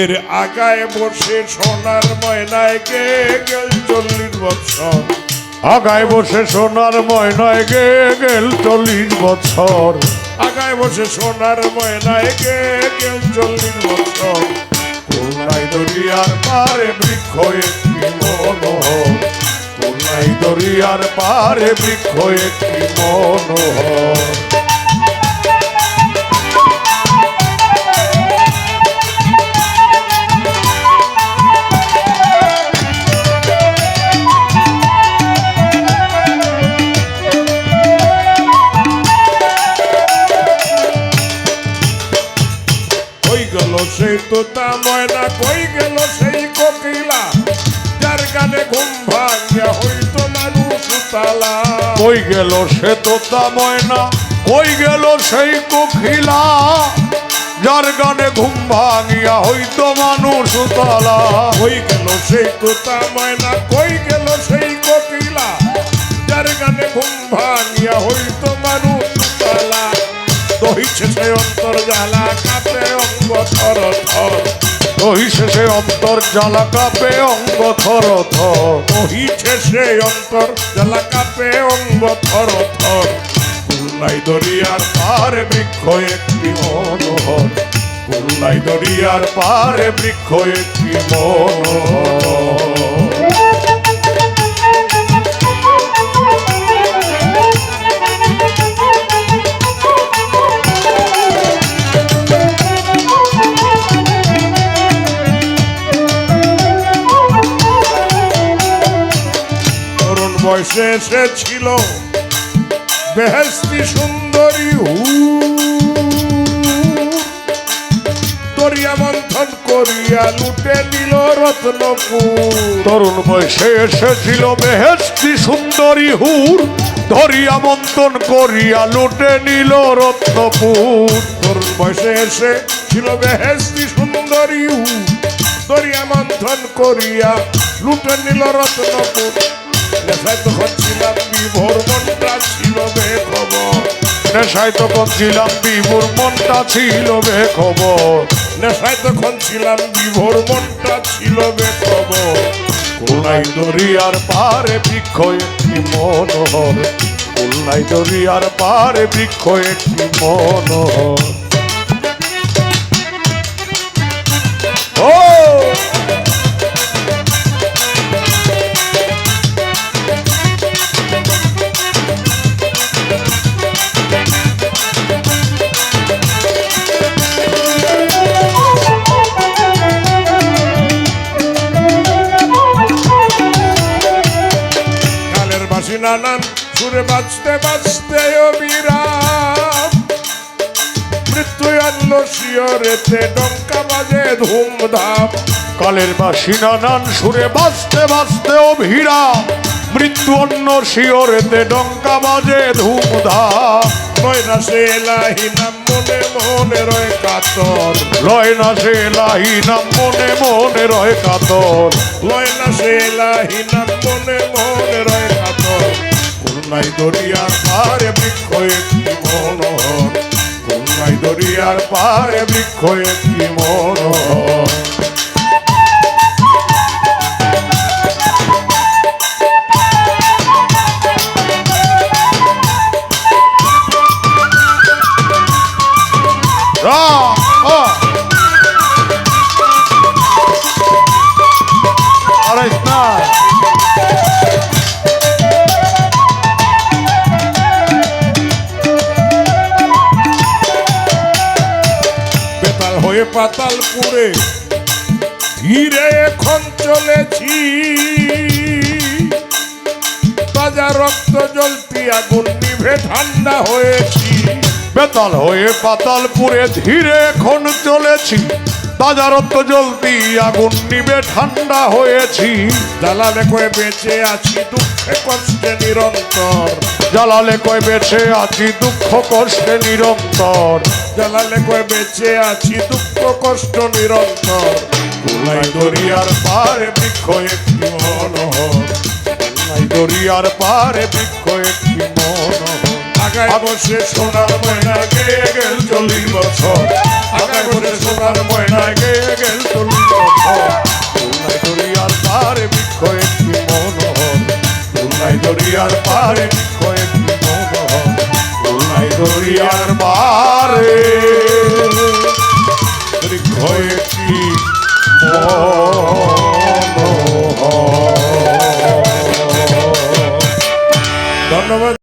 এর আগায় বসে সোনার ময়নায় গে গেল চল্লিশ বছর আগায় বসে সোনার ময়নায় গে গেল চল্লিশ বছর আগায় বসে সোনার ময়নায় গে গেল চল্লিশ বছর খুলনাই দরিয়ার পারে বৃক্ষ একটি মনোহর। খুলনাই দরিয়ার পারে বৃক্ষ একটি মনোহর। তোতা ময়না কই গেল সেই কোকিলা? যার গানে ঘুম ভাঙিয়া হইতো মানুষ তালা কই গেল সে তোতা ময়না? কই গেল সেই কোকিলা? যার গানে ঘুম ভাঙিয়া হইতো মানুষ তালা কই গেল সেই তোতা ময়না? কই গেল সেই কোকিলা? যার গানে ঘুম ভাঙিয়া হইতো মানুষ দহিছে সে অন্তর জ্বালা কাপে, অঙ্গ থর থর। শেষে অন্তর জ্বালা কাপে, অঙ্গ থর থর। সে অন্তর জ্বালা কাপে, অঙ্গ থর থর। খুলনাই দরিয়ার পারে বৃক্ষ একটি মনোহর। দরিয়ার পারে বৃক্ষ একটি মনোহর। বয়সে এসেছিল বেহেস্তি সুন্দরী হু দরিয়া মন্থন করিয়া লুটে নিল রত্নপুর তরুণ বয়সে এসেছিল বেহেস্তি সুন্দরী হুর। ধরিয়া মন্তন করিয়া লুটে নিল রত্নপুর তরুণ বয়সে এসে ছিল বেহেস্তি সুন্দরী হু দরিয়া মন্থন করিয়া লুটে নিল রত্নপুর নেশায় তখন ছিলাম বিভোর মনটা ছিল বেখবর। নেশায় তখন ছিলাম বিভুর মনটা ছিল বেখবর। নেশায় তখন ছিলাম বিভোর মনটা ছিল বেখবর। খুলনাই দরিয়ার পারে বৃক্ষ একটি মনোহর। খুলনাই দরিয়ার পারে বৃক্ষ একটি মনোহর। নানান সুরে বাজতে বাজতে অবিরাম মৃত্যু আনলো শিয়রেতে ডঙ্কা বাজে ধুমধাম। কালের বাসি নানান সুরে বাজতে বাজতে অভিরা মৃত্যু অন্য শিওরেতে ডঙ্কা বাজে ধুমধাম। ময়না সে এলাহি নাম মনে মনে রয়ে কাতর। লয় না সে লাহি নাম মনে মনে রয় কাতর। ময়না সে এলাহি নাম মনে মনে রয়ে খুলনাই দরিয়ার পারে বৃক্ষ একটি মনোহর খুলনাই দরিয়ার পারে বৃক্ষ একটি মনোহর রা আ। আরে হয়ে পাতাল পুরে ধীরে এখন চলেছি। তাজা রক্ত জ্বলতি আগুন নিভে ঠান্ডা হয়েছি। বেতাল হয়ে পাতাল পুরে ধীরে এখন চলেছি। বাজারত জ্বলতি আগুন নিবে, ঠান্ডা হয়েছি। জ্বালালে কয়ে বেঁচে আছি, দুঃখে কষ্টে নিরন্তর। জ্বালালে কয় বেছে আছি, দুঃখ কষ্টে নিরন্তর। জ্বালালে কয়ে বেঁচে আছি, দুঃখ কষ্ট নিরন্তর। কুলাই দরিয়ার পারে বৃক্ষ একটি মনোহর। নাই দরিয়ার পারে বৃক্ষ একটি মনোহর। আগায় বসে সোনার ময়না গেল চল্লিশ বছর। আগায় করে সোনার ময়না গেয়ে গেল তুলি তুলাই দরিয়ার পারে বৃক্ষ একটি মনোহর তুলাই দরিয়ার পারে বৃক্ষ একটি মনোহর তুলাই দরিয়ার পারে